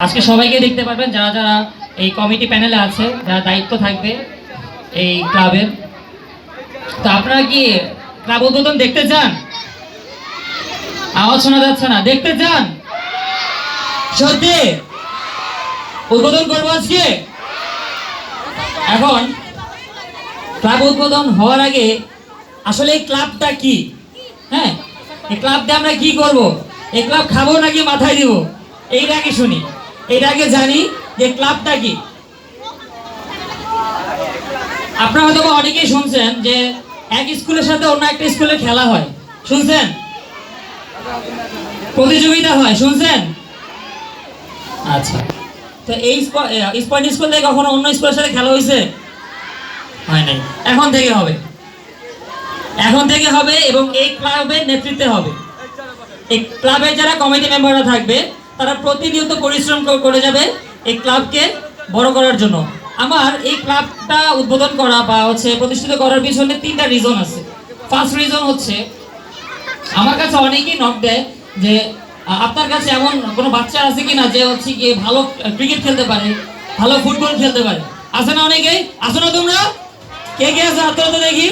আজকে সবাইকে দেখতে পারবেন, যারা যারা এই কমিটি প্যানেলে আছে, যারা দায়িত্ব থাকবে এই ক্লাবের তো আপনারা কি ক্লাব উদ্বোধন দেখতে চান? আওয়াজ শোনা যাচ্ছে না। দেখতে চান? সত্যি? উদ্বোধন করব আজকে? এখন ক্লাব উদ্বোধন হওয়ার আগে আসলে এই ক্লাবটা কি? হ্যাঁ? এই ক্লাব দিয়ে আমরা কি করব? এই ক্লাব খাব নাকি মাথায় দিব? এইটা আগে শুনি। এইটা আগে জানি যে ক্লাবটা কি। আপনারা হয়তো অনেকেই শুনছেন যে এক স্কুলের সাথে অন্য একটা স্কুলে খেলা হয়। শুনছেন? প্রতিযোগিতা হয়, শুনছেন? আচ্ছা। তো এই স্পয়েন্ট স্কুল থেকে কখনো অন্য স্কুলের সাথে খেলা হয়েছে? হয় নাই। এখন থেকে হবে। এখন থেকে হবে এবং এই ক্লাবের নেতৃত্বে হবে। এই ক্লাবের যারা কমিটি মেম্বাররা থাকবে তারা প্রতিনিয়ত পরিশ্রম করে যাবে এই ক্লাবকে বড় করার জন্য। আমার এই ক্লাবটা উদ্বোধন করা বা হচ্ছে প্রতিষ্ঠিত করার পিছনে তিনটা রিজন আছে। ফার্স্ট রিজন হচ্ছে, আমার কাছে অনেকেই নক দেয় যে আপনার কাছে এমন কোনো বাচ্চা আছে কিনা যে হচ্ছে কি ভালো ক্রিকেট খেলতে পারে, ভালো ফুটবল খেলতে পারে? আছে না অনেকেই? আছো না তোমরা? কে কে আছে? হাত তো দেখি।